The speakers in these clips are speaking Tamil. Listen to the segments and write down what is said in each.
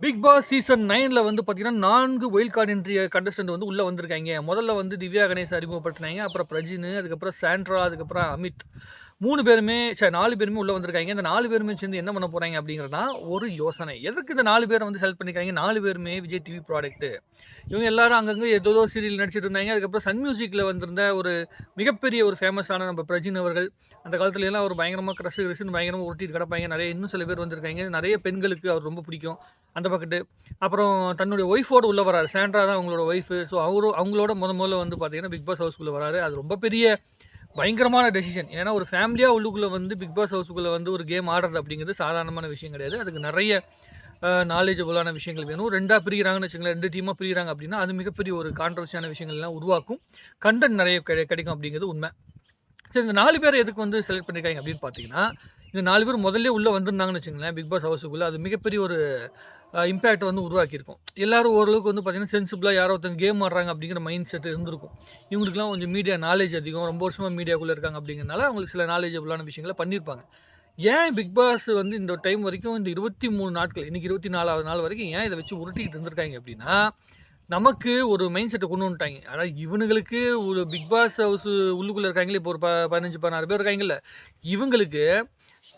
பிக் பாஸ் சீசன் நைனில் வந்து பார்த்தீங்கன்னா நான்கு ஒயில் கார்டு என்ட்ரி கண்டஸ்டன்ட் வந்து உள்ளே வந்திருக்காங்க. முதல்ல வந்து திவ்யா கணேஷ் அறிமுகப்படுத்தினாங்க. அப்புறம் பிரஜின் அதுக்கப்புறம் சாண்ட்ரா அதுக்கப்புறம் அமித். மூணு பேருமே சரி நாலு பேருமே உள்ளே வந்திருக்காங்க. இந்த நாலு பேருமே சேர்ந்து என்ன பண்ண போகிறாங்க அப்படிங்கிறதா ஒரு யோசனை. எதற்கு இந்த நாலு பேரை வந்து செலக்ட் பண்ணிக்கிறாங்க? நாலு பேருமே விஜய் டிவி ப்ராடக்ட்டு இவங்க எல்லாரும் அங்கங்கே ஏதோ சீரியல் நடிச்சிட்டு இருந்தாங்க. அதுக்கப்புறம் சன் மியூசிக்கில் வந்திருந்த ஒரு மிகப்பெரிய ஒரு ஃபேமஸான நம்ம பிரஜின் அவர்கள் அந்த காலத்துல எல்லாம் அவர் பயங்கரமாக க்ரஷ் கிரஷ்னு பயங்கரமாக ஒட்டிட்டு கிடப்பாங்க. நிறைய இன்னும் சில பேர் வந்திருக்காங்க. நிறைய பெண்களுக்கு அவர் ரொம்ப பிடிக்கும். அந்த பக்கத்து. அப்புறம் தன்னுடைய ஒய்ஃபோடு உள்ளே வராரு. சாண்ட்ரா தான் அவங்களோட ஒய்ஃபு ஸோ அவரும் அவங்களோட முத முதல்ல வந்து பார்த்தீங்கன்னா பிக் பாஸ் ஹவுஸ்க்குள்ளே வராரு. அது ரொம்ப பெரிய பயங்கரமான டெசிஷன் ஏன்னா ஒரு ஃபேமிலியாக உள்ளுக்குள்ளே வந்து பிக் பாஸ் ஹவுஸுக்குள்ளே வந்து ஒரு கேம் ஆடுறது அப்படிங்கிறது சாதாரணமான விஷயம் கிடையாது. அதுக்கு நிறைய நாலேஜபுளான விஷயங்கள் வேணும். ரெண்டாக பிரிகிறாங்கன்னு வச்சுங்களேன் ரெண்டு டீமாக பிரிகிறாங்க அப்படின்னா அது மிகப்பெரிய ஒரு கான்ட்ரவர்சியான விஷயங்கள்லாம் உருவாக்கும். கண்டென்ட் நிறைய கிடைக்கும் அப்படிங்கிறது உண்மை. சரி இந்த நாலு பேர் எதுக்கு வந்து செலக்ட் பண்ணியிருக்காங்க அப்படின்னு பார்த்தீங்கன்னா இந்த நாலு பேர் முதல்ல உள்ளே வந்திருந்தாங்கன்னு வச்சுங்களேன் பிக் பாஸ் ஹவுஸுக்குள்ளே அது மிகப்பெரிய ஒரு இம்பேக்ட் வந்து உருவாக்கியிருக்கும். எல்லாரும் ஓரளவுக்கு வந்து பார்த்தீங்கன்னா சென்சிபிளாக யாரோ ஒருத்தங்க கேம் ஆடுறாங்க அப்படிங்கிற மைண்ட் செட் இருந்திருக்கும். இவங்களுக்குலாம் கொஞ்சம் மீடியா நாலேஜ் அதிகம். ரொம்ப வருஷமாக மீடியாக்குள்ளே இருக்காங்க அப்படிங்கிறனால அவங்களுக்கு சில நாலேஜபிளான விஷயங்களை பண்ணியிருப்பாங்க. ஏன் பிக் பாஸ் வந்து இந்த டைம் வரைக்கும் இந்த இருபத்தி மூணு நாட்கள் இன்றைக்கி இருபத்தி நாலாவது நாள் வரைக்கும் ஏன் இதை வச்சு உருட்டிக்கிட்டு இருந்திருக்காங்க அப்படின்னா நமக்கு ஒரு மைண்ட் செட்டை கொண்டு வந்துட்டாங்க. ஆனால் இவனுங்களுக்கு ஒரு பிக் பாஸ் ஹவுஸ் உள்ளுக்குள்ளே இருக்காங்களே இப்போ ஒரு ப பதினஞ்சு பதினாறு பேர் இருக்காங்கல்ல இவங்களுக்கு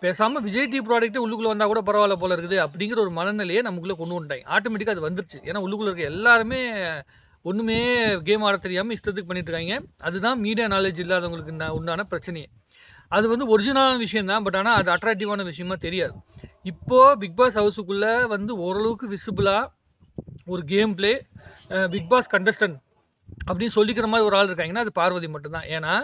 பேசாமல் விஜய் டி ப்ராடக்ட்டே உள்ளுக்குள்ளே வந்தால் கூட பரவாயில்ல போல இருக்குது அப்படிங்கிற ஒரு மனநிலையை நமக்குள்ளே கொண்டு வந்துட்டாங்க. ஆட்டோமேட்டிக்காக அது வந்துருச்சு. ஏன்னா உள்ளுக்குள்ளே இருக்க எல்லாருமே ஒன்றுமே கேம் ஆட தெரியாமல் இஷ்டத்துக்கு பண்ணிட்டு இருக்காங்க. அதுதான் மீடியா நாலேஜ் இல்லாதவங்களுக்கு உண்டான பிரச்சனையே. அது வந்து ஒரிஜினலான விஷயம் தான். பட் ஆனால் அது அட்ராக்டிவான விஷயமா தெரியாது. இப்போது பிக் பாஸ் ஹவுஸுக்குள்ளே வந்து ஓரளவுக்கு விசிபிளாக ஒரு game play Bigg Boss contestant அப்படின்னு சொல்லிக்கிற மாதிரி ஒரு ஆள் இருக்காங்கன்னா அது பார்வதி மட்டும்தான். ஏன்னா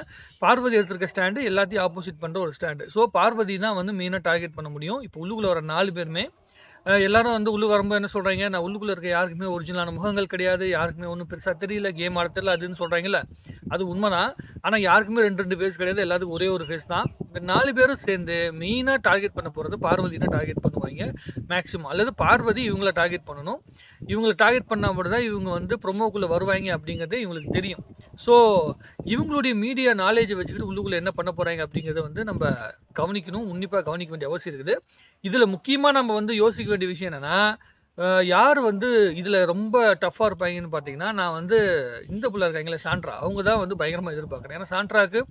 பார்வதி எடுத்திருக்க ஸ்டாண்டு எல்லாத்தையும் ஆப்போசிட் பண்ணுற ஒரு ஸ்டாண்டு ஸோ பார்வதி தான் வந்து மெயினாக டார்கெட் பண்ண முடியும். இப்போ உள்ளுக்குள்ளே வர நாலு பேருமே எல்லாரும் வந்து உள்ளு வரும்போது என்ன சொல்கிறாங்க நான் உள்ளுக்குள்ளே இருக்க யாருக்குமே ஒரிஜினலான முகங்கள் கிடையாது. யாருக்குமே ஒன்றும் பெருசாக தெரியல. கேம் ஆட தெரியல. அதுன்னு சொல்கிறாங்கல்ல அது உண்மைதான். ஆனால் யாருக்குமே ரெண்டு ரெண்டு ஃபேஸ் கிடையாது. எல்லாத்துக்கும் ஒரே ஒரு ஃபேஸ் தான். நாலு பேரும் சேர்ந்து மெயினாக டார்கெட் பண்ண போகிறது பார்வதி தான் டார்கெட் பண்ணுவாங்க. மேக்ஸிமம் அல்லது பார்வதி இவங்கள டார்கெட் பண்ணணும். இவங்களை டார்கெட் பண்ணால் மட்டும் தான் இவங்க வந்து ப்ரொமோக்குள்ளே வருவாங்க அப்படிங்கிறதே இவங்களுக்கு தெரியும். ஸோ இவங்களுடைய மீடியா நாலேஜை வச்சுக்கிட்டு உள்ளுக்குள்ளே என்ன பண்ண போகிறாங்க அப்படிங்கிறத வந்து நம்ம கவனிக்கணும். உன்னிப்பாக கவனிக்க வேண்டிய அவசியம் இருக்குது. இதில் முக்கியமாக நம்ம வந்து யோசிக்க வேண்டிய விஷயம் என்னென்னா யார் வந்து இதில் ரொம்ப டஃப்பாக இருப்பாங்கன்னு பார்த்தீங்கன்னா நான் வந்து இந்த பிள்ளை இருக்காங்களே சாண்ட்ரா. அவங்க தான் வந்து பயங்கரமாக எதிர்பார்க்குறேன். ஏன்னா சாண்ட்ராக்கு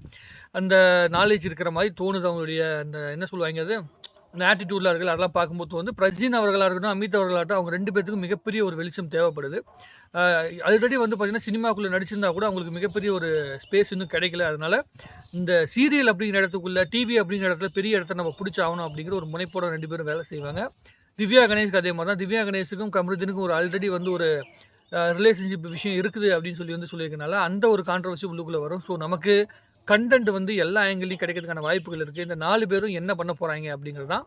அந்த நாலேஜ் இருக்கிற மாதிரி தோணுது அவங்களுடைய அந்த என்ன சொல்லுவாங்க அது? அந்த ஆட்டிடியூடில் இருக்கிற அதெல்லாம் பார்க்கும்போது வந்து பிரஜின் அவர்களாக இருக்கட்டும் அமித் அவர்களாகட்டும் அவங்க ரெண்டு பேத்துக்கும் மிகப்பெரிய ஒரு வெளிச்சம் தேவைப்படுது. ஆல்ரெடி வந்து பார்த்திங்கன்னா சினிமாக்குள்ளே நடிச்சிருந்தா கூட அவங்களுக்கு மிகப்பெரிய ஒரு ஸ்பேஸ் இன்னும் கிடைக்கல. அதனால் இந்த சீரியல் அப்படிங்கிற இடத்துக்குள்ளே டிவி அப்படிங்கிற இடத்துல பெரிய இடத்த நம்ம பிடிச்சாகணும் அப்படிங்கிற ஒரு முனைப்போட ரெண்டு பேரும் வேலை செய்வாங்க. திவ்யா கணேஷ்க்கு அதே மாதிரி தான். திவ்யா கணேஷுக்கும் கமருதீனுக்கும் ஒரு ஆல்ரெடி வந்து ஒரு ரிலேஷன்ஷிப் விஷயம் இருக்குது அப்படின்னு சொல்லி வந்து சொல்லியிருக்கனால அந்த ஒரு கான்ட்ரவர்சி உள்ளுக்குள்ளே வரும். ஸோ நமக்கு கண்டென்ட் வந்து எல்லா ஆங்கிலையும் கிடைக்கிறதுக்கான வாய்ப்புகள் இருக்குது இந்த நாலு பேரும் என்ன பண்ண போகிறாங்க அப்படிங்கிறது தான்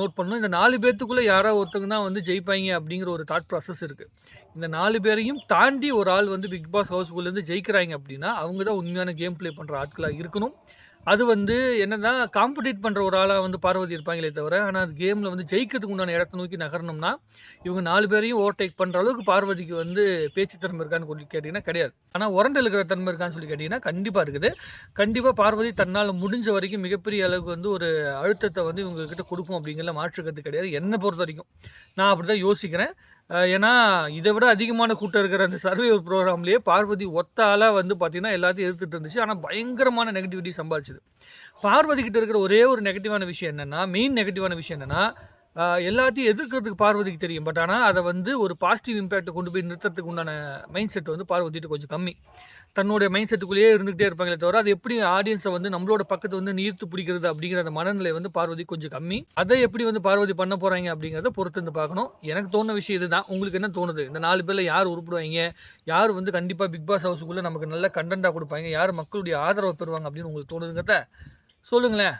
நோட் பண்ணணும். இந்த நாலு பேர்த்துக்குள்ளே யாரோ ஒருத்தங்க தான் வந்து ஜெயிப்பாங்க அப்படிங்கிற ஒரு தாட் ப்ராசஸ் இருக்குது இந்த நாலு பேரையும் தாண்டி ஒரு ஆள் வந்து பிக் பாஸ் ஹவுஸ்குள்ளேருந்து ஜெயிக்கிறாங்க அப்படின்னா அவங்க தான் உண்மையான கேம் ப்ளே பண்ணுற ஆட்களாக இருக்கணும். அது வந்து என்னதான் காம்படிட் பண்ணுற ஒரு ஆளாக வந்து பார்வதி இருப்பாங்களே தவிர ஆனால் அது கேமில் வந்து ஜெயிக்கிறதுக்கு உண்டான இடத்த நோக்கி நகரணும்னா இவங்க நாலு பேரையும் ஓவர்டேக் பண்ணுற அளவுக்கு பார்வதிக்கு வந்து பேச்சு திறமை இருக்கான்னு சொல்லி கேட்டிங்கன்னா கிடையாது. ஆனால் உரண்டு இருக்கிற தன்மை இருக்கான்னு சொல்லி கேட்டிங்கன்னா கண்டிப்பாக இருக்குது. கண்டிப்பாக பார்வதி தன்னால் முடிஞ்ச வரைக்கும் மிகப்பெரிய அளவுக்கு வந்து ஒரு அழுத்தத்தை வந்து இவங்ககிட்ட கொடுக்கும் அப்படிங்கிற மாற்றுக்கிறது கிடையாது. என்னை பொறுத்த வரைக்கும். நான் அப்படி தான் யோசிக்கிறேன். ஏன்னா இதை விட அதிகமான கூட்டம் இருக்கிற அந்த சர்வே ப்ரோக்ராம்லேயே பார்வதி ஒத்த ஆளாக வந்து பார்த்திங்கன்னா எல்லாத்தையும் எதிர்த்துட்டு இருந்துச்சு. ஆனால் பயங்கரமான நெகட்டிவிட்டி சம்பாதிச்சது. பார்வதி கிட்ட இருக்கிற ஒரே ஒரு நெகட்டிவான விஷயம் என்னென்னா மெயின் நெகட்டிவான விஷயம் என்னென்னா எல்லாத்தையும் எதிர்க்கிறதுக்கு பார்வதிக்கு தெரியும். பட் ஆனால் அதை வந்து ஒரு பாசிட்டிவ் இம்பேக்டை கொண்டு போய் நிறுத்துறதுக்கு உண்டான மைண்ட் செட் வந்து பார்வதிட்டு கொஞ்சம் கம்மி. தன்னுடைய மைண்ட் செட்டுக்குள்ளேயே இருந்துகிட்டே இருப்பாங்களே தவிர அது எப்படி ஆடியன்ஸை வந்து நம்மளோட பக்கத்து வந்து நீர்த்து பிடிக்கிறது அப்படிங்கிற அந்த மனநிலை வந்து பார்வதி கொஞ்சம் கம்மி. அதை எப்படி வந்து பார்வதி பண்ண போகிறாங்க அப்படிங்கிறத பொறுத்து வந்து பார்க்கணும். எனக்கு தோணுன விஷயம் இதுதான். உங்களுக்கு என்ன தோணுது? இந்த நாலு பேரில் யார் உருப்பிடுவாங்க? யார் வந்து கண்டிப்பாக பிக் பாஸ் ஹவுஸுக்குள்ளே நமக்கு நல்ல கண்டென்ட்டாக கொடுப்பாங்க? யார் மக்களுடைய ஆதரவை பெறுவாங்க அப்படின்னு உங்களுக்கு தோணுதுங்கிறத சொல்லுங்களேன்.